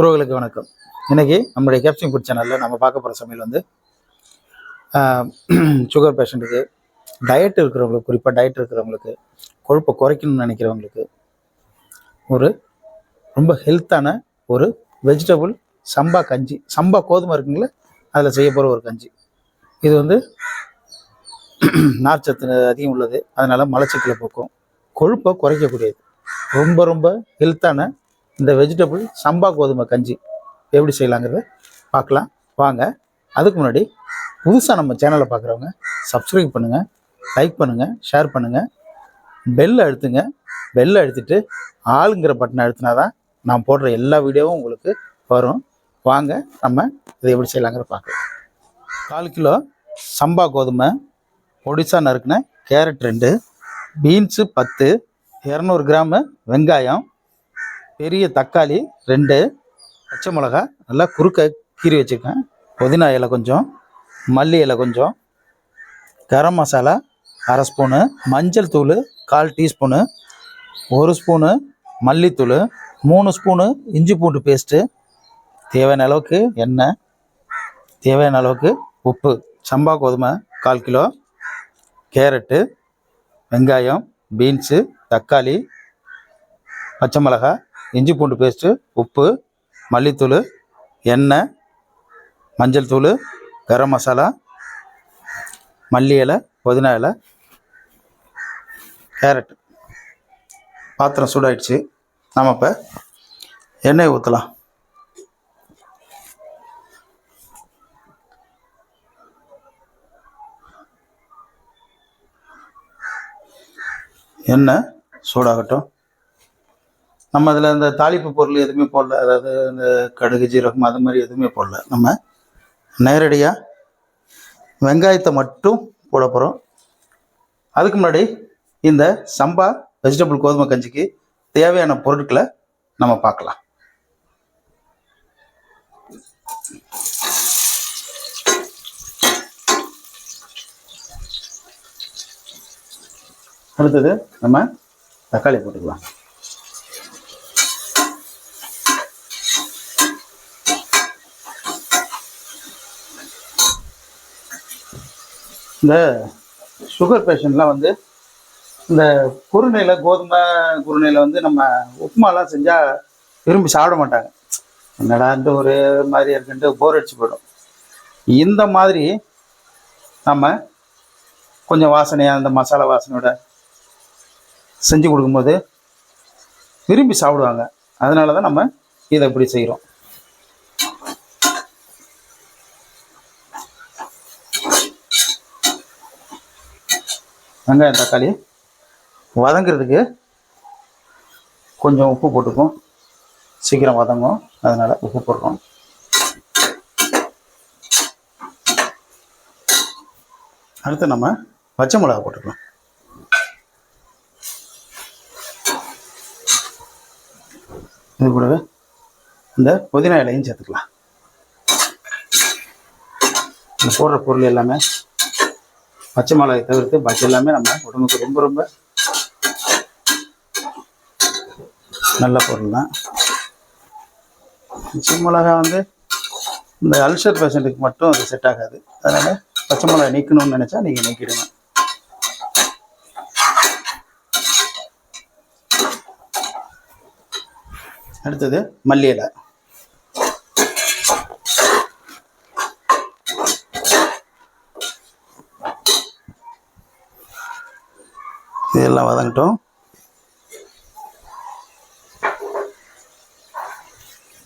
உறவுகளுக்கு வணக்கம். இன்னைக்கு நம்மளுடைய கேப்சிங் ஃபுட் சேனலில் நம்ம பார்க்க போகிற சமையல் வந்து சுகர் பேஷண்ட்டுக்கு டயட் இருக்கிறவங்களுக்கு குறிப்பாக டயட் இருக்கிறவங்களுக்கு கொழுப்பை குறைக்கணும்னு நினைக்கிறவங்களுக்கு ஒரு ரொம்ப ஹெல்த்தான ஒரு வெஜிடபிள் சம்பா கஞ்சி சம்பா கோதுமை இருக்குங்களே அதில் செய்ய போகிற ஒரு கஞ்சி. இது வந்து நார்ச்சத்து அதிகம் உள்ளது அதனால் மலச்சிக்கலை போக்கும். கொழுப்பை குறைக்கக்கூடியது. ரொம்ப ரொம்ப ஹெல்த்தான இந்த வெஜிடபிள் சம்பா கோதுமை கஞ்சி எப்படி செய்யலாங்கிறத பார்க்கலாம். வாங்க அதுக்கு முன்னாடி புதுசாக நம்ம சேனலை பார்க்குறவங்க சப்ஸ்கிரைப் பண்ணுங்கள் லைக் பண்ணுங்கள் ஷேர் பண்ணுங்கள் பெல் அழுத்துங்க. பெல் அழுத்திட்டு ஆளுங்கிற பட்டனை அழுத்தினா தான் நான் போடுற எல்லா வீடியோவும் உங்களுக்கு வரும். வாங்க நம்ம இதை எப்படி செய்யலாங்கிற பார்க்கலாம். கால் கிலோ சம்பா கோதுமை ஒடிசா நறுக்குன கேரட் ரெண்டு பீன்ஸு பத்து இரநூறு கிராமு வெங்காயம் பெரிய தக்காளி ரெண்டு பச்சை மிளகா நல்லா குறுக்க கீறி வச்சுருக்கேன். புதினா இலை கொஞ்சம் மல்லி இலை கொஞ்சம் கரம் மசாலா அரை ஸ்பூனு மஞ்சள் தூள் கால் டீஸ்பூனு ஒரு ஸ்பூனு மல்லித்தூள் மூணு ஸ்பூனு இஞ்சி பூண்டு பேஸ்ட்டு தேவையான அளவுக்கு எண்ணெய் தேவையான அளவுக்கு உப்பு சம்பா கோதுமை கால் கிலோ கேரட்டு வெங்காயம் பீன்ஸு தக்காளி பச்சை மிளகாய் இஞ்சி பூண்டு பேஸ்ட்டு உப்பு மல்லித்தூள் எண்ணெய் மஞ்சள் தூள் கரம் மசாலா மல்லி இலை புதினா இலை கேரட். பாத்திரம் சூடாயிடுச்சு. நாம் இப்போ எண்ணெய் ஊற்றலாம் எண்ணெய் சூடாகட்டும். நம்ம அதில் இந்த தாளிப்பு பொருள் எதுவுமே போடல. அதாவது இந்த கடுகு ஜீரகம் அது மாதிரி எதுவுமே போடல. நம்ம நேரடியாக வெங்காயத்தை மட்டும் போட போகிறோம் அதுக்கு முன்னாடி இந்த சம்பா வெஜிடபிள் கோதுமை கஞ்சிக்கு தேவையான பொருட்களை நம்ம பார்க்கலாம். அடுத்தது நம்ம தக்காளி போட்டுக்கலாம். இந்த சுகர் பேஷண்ட்லாம் வந்து இந்த குருணையில் கோதுமை குருணையில் வந்து நம்ம உப்புமாலாம் செஞ்சால் விரும்பி சாப்பிட மாட்டாங்க. என்னடான்ட்டு ஒரு மாதிரி இருக்குன்ட்டு போர் அடிச்சு போயிடும். இந்த மாதிரி நம்ம கொஞ்சம் வாசனையாக அந்த மசாலா வாசனையோட செஞ்சு கொடுக்கும்போது விரும்பி சாப்பிடுவாங்க. அதனால தான் நம்ம இதை இப்படி செய்கிறோம் வெங்காயம் தக்காளி. வதங்கிறதுக்கு கொஞ்சம் உப்பு போட்டுக்கும். சீக்கிரம் வதங்கும். அதனால் உப்பு போடுறோம் அடுத்து நம்ம பச்சை மிளகா போட்டுக்கலாம். இது கூடவே இந்த புதினா இலையும் சேர்த்துக்கலாம். இந்த போடுற பொருள் எல்லாமே பச்சை மிளகாய் தவிர்த்து பாக்கி எல்லாமே நம்ம உடம்புக்கு ரொம்ப ரொம்ப நல்ல பொருள் தான். பச்சை மிளகாய் வந்து இந்த அல்சர் பேஷண்ட்டுக்கு மட்டும் அது செட் ஆகாது. அதனால் பச்சை மிளகாய் நீக்கணும்னு நினச்சா நீங்கள் நீக்கிடுங்க. அடுத்தது மல்லி இலை வரட்டும்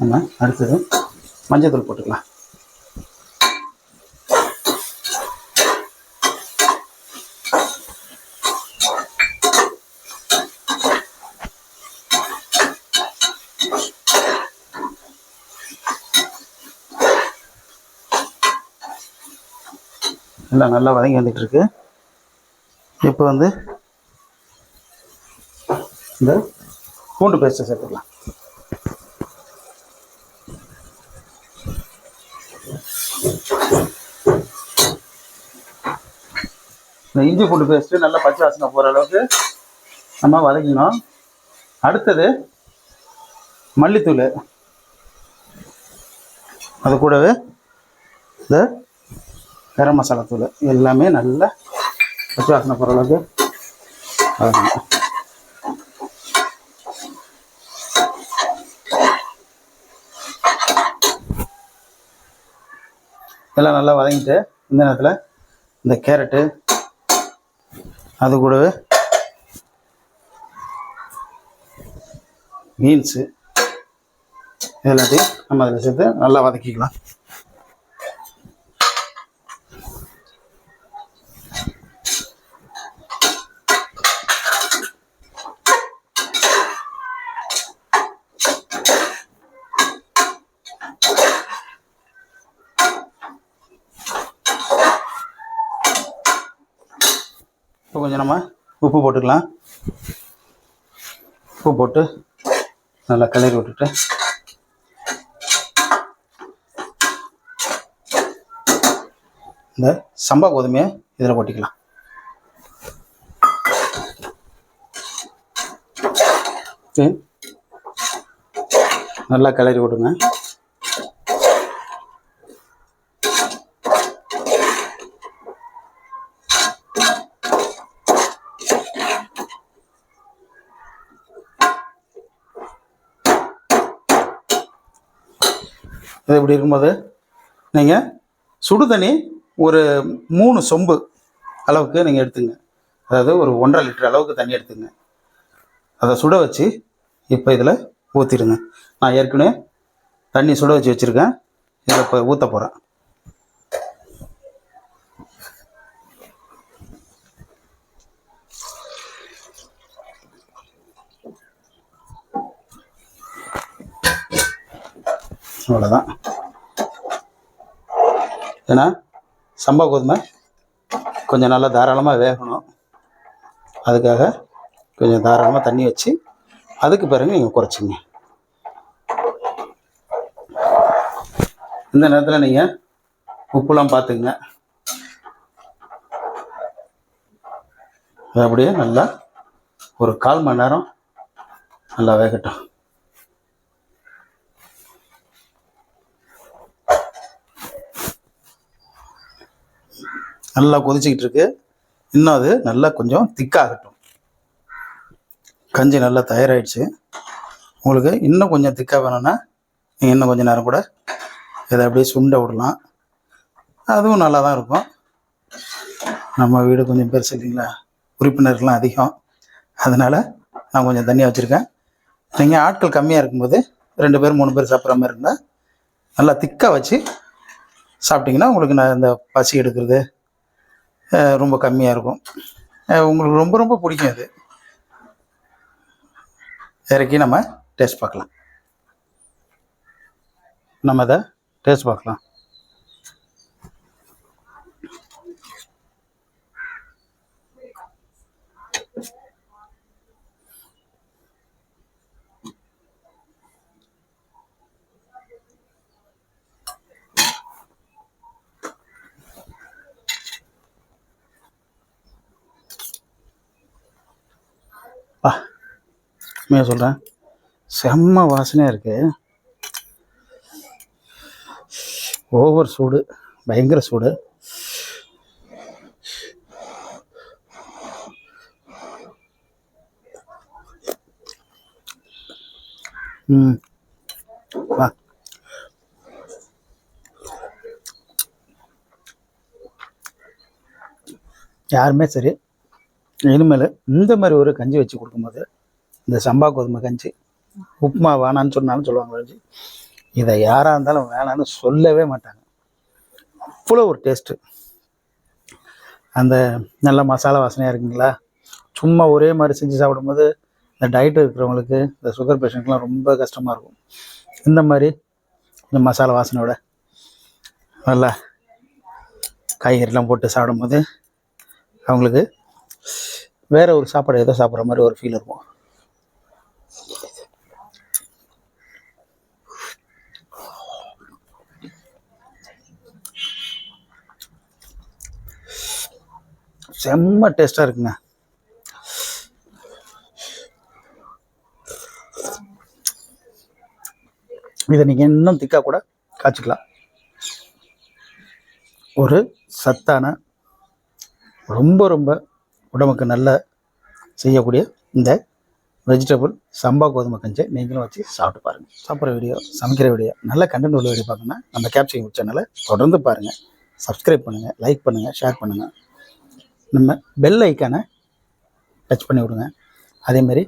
நம்ம அடுத்தது மஞ்சள் போட்டுக்கலாம். எல்லாம் நல்லா வதங்கி வந்துட்டு இருக்கு. இப்போ வந்து இந்த பூண்டு பேஸ்ட்டை சேர்த்துக்கலாம். இந்த இஞ்சி பூண்டு பேஸ்ட்டு நல்லா பச்சை வாசனை போகிற அளவுக்கு நம்ம வதக்கணும் அடுத்தது மல்லித்தூள். அது கூடவே இந்த கரம் மசாலா தூள். எல்லாமே நல்லா பச்சை வாசனை போகிற அளவுக்கு வதக்கணும். எல்லாம் நல்லா வதங்கிட்டு இந்த நேரத்தில் இந்த கேரட்டு அது கூடவே பீன்ஸு எல்லாத்தையும் நம்ம அதில் சேர்த்து நல்லா வதக்கிக்கலாம் இப்போ கொஞ்சம் நம்ம உப்பு போட்டுக்கலாம். உப்பு போட்டு நல்லா கிளறி விட்டுட்டு. இந்த சம்பா கோதுமையை இதில் கொட்டிக்கலாம். நல்லா கிளறி விடுங்க. இது இப்படி இருக்கும்போது? நீங்கள் சுடு தண்ணி ஒரு மூணு சொம்பு அளவுக்கு நீங்கள் எடுத்துங்க. அதாவது ஒரு ஒன்றரை லிட்டர் அளவுக்கு தண்ணி எடுத்துங்க. அதை சுட வச்சு இப்போ இதில் ஊற்றிடுங்க நான் ஏற்கனவே தண்ணி சுட வச்சு வச்சுருக்கேன். இதில் இப்போ ஊற்ற போகிறேன் அவ்வளோதான் ஏன்னா சம்பா கோதுமை கொஞ்சம் நல்லா தாராளமாக வேகணும். அதுக்காக கொஞ்சம் தாராளமாக தண்ணி வச்சு அதுக்கு பிறகு நீங்கள் குறைச்சிங்க. இந்த நேரத்தில் நீங்கள் உப்புலாம் பார்த்துங்க அது அப்படியே நல்லா ஒரு கால் மணி நேரம் நல்லா வேகட்டும். நல்லா கொதிச்சுக்கிட்டு இருக்கு. இன்னும் அது நல்லா கொஞ்சம் திக்காகட்டும். கஞ்சி நல்லா தயாராகிடுச்சு உங்களுக்கு இன்னும் கொஞ்சம் திக்காக வேணும்னா நீங்கள் இன்னும் கொஞ்சம் நேரம் கூட இதை அப்படியே சுண்ட விடலாம். அதுவும் நல்லா தான் இருக்கும். நம்ம வீடு கொஞ்சம் பெருசு இல்லைங்களா? உறுப்பினர்கள்லாம் அதிகம். அதனால் நான் கொஞ்சம் தண்ணியாக வச்சுருக்கேன். நீங்கள் ஆட்கள் கம்மியாக இருக்கும்போது ரெண்டு பேர் மூணு பேர் சாப்பிட்ற மாதிரி இருந்தால் நல்லா திக்காக வச்சு சாப்பிட்டிங்கன்னா உங்களுக்கு நான் இந்த பசி எடுக்கிறது ரொம்ப கம்மியாக இருக்கும். உங்களுக்கு ரொம்ப ரொம்ப பிடிக்கும் அது. இறக்கி நம்ம டேஸ்ட் பார்க்கலாம். நம்ம அதை டேஸ்ட் பார்க்கலாம். உண்மையாக சொல்கிறேன் செம்ம வாசனையாக இருக்குது ஓவர் சூடு பயங்கர சூடு. ம். வா. யாருமே சரி இனிமேல் இந்த மாதிரி ஒரு கஞ்சி வச்சு கொடுக்கும்போது இந்த சம்பா கோதுமை கஞ்சி உப்புமா வேணான்னு சொன்னாலும் சொல்லுவாங்க கஞ்சி. இதை யாராக இருந்தாலும் வேணான்னு சொல்லவே மாட்டாங்க. அவ்வளோ ஒரு டேஸ்ட்டு அந்த நல்ல மசாலா வாசனையாக இருக்குங்களா? சும்மா ஒரே மாதிரி செஞ்சு சாப்பிடும்போது இந்த டயட் இருக்கிறவங்களுக்கு இந்த சுகர் பேஷண்ட்லாம் ரொம்ப கஷ்டமாக இருக்கும். இந்த மாதிரி இந்த மசாலா வாசனையோட நல்லா காய்கறிலாம் போட்டு சாப்பிடும்போது அவங்களுக்கு வேற ஒரு சாப்பாடு ஏதோ சாப்பிட்ற மாதிரி ஒரு ஃபீல் இருக்கும். செம்ம டேஸ்ட்டாக இருக்குங்க. இதை நீங்கள் இன்னும் திக்காக கூட காய்ச்சிக்கலாம். ஒரு சத்தான ரொம்ப ரொம்ப உடம்புக்கு நல்ல செய்யக்கூடிய இந்த வெஜிடபிள் சம்பா கோதுமை கஞ்சை நீங்களும் வச்சு சாப்பிட்டு பாருங்கள் சாப்பிட்ற வீடியோ சமைக்கிற வீடியோ நல்ல கண்டென்ட் உள்ள வீடியோ பார்க்கணும்னா நம்ம கேப்சிங் சேனலை தொடர்ந்து பாருங்கள் சப்ஸ்கிரைப் பண்ணுங்கள் லைக் பண்ணுங்கள் ஷேர் பண்ணுங்கள் நம்ம பெல் ஐக்கானை டச் பண்ணி விடுங்க. அதேமாரி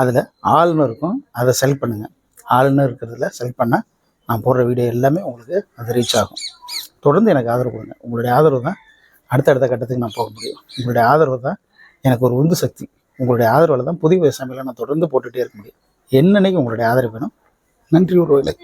அதில் ஆள்னு இருக்கும் அதை செலக்ட் பண்ணுங்கள் ஆள்னு இருக்கிறதுல செலக்ட் பண்ணால் நான் போடுற வீடியோ எல்லாமே உங்களுக்கு அது ரீச் ஆகும். தொடர்ந்து எனக்கு ஆதரவு கொடுங்க. உங்களுடைய ஆதரவு தான் அடுத்தடுத்த கட்டத்துக்கு நான் போக முடியும். உங்களுடைய ஆதரவு தான் எனக்கு ஒரு உந்து சக்தி. உங்களுடைய ஆதரவில் தான் புதிய விவசாயிகளை நான் தொடர்ந்து போட்டுகிட்டே இருக்க முடியும். என்னன்னைக்கு உங்களுடைய ஆதரவு வேணும்? நன்றி உறவுகளை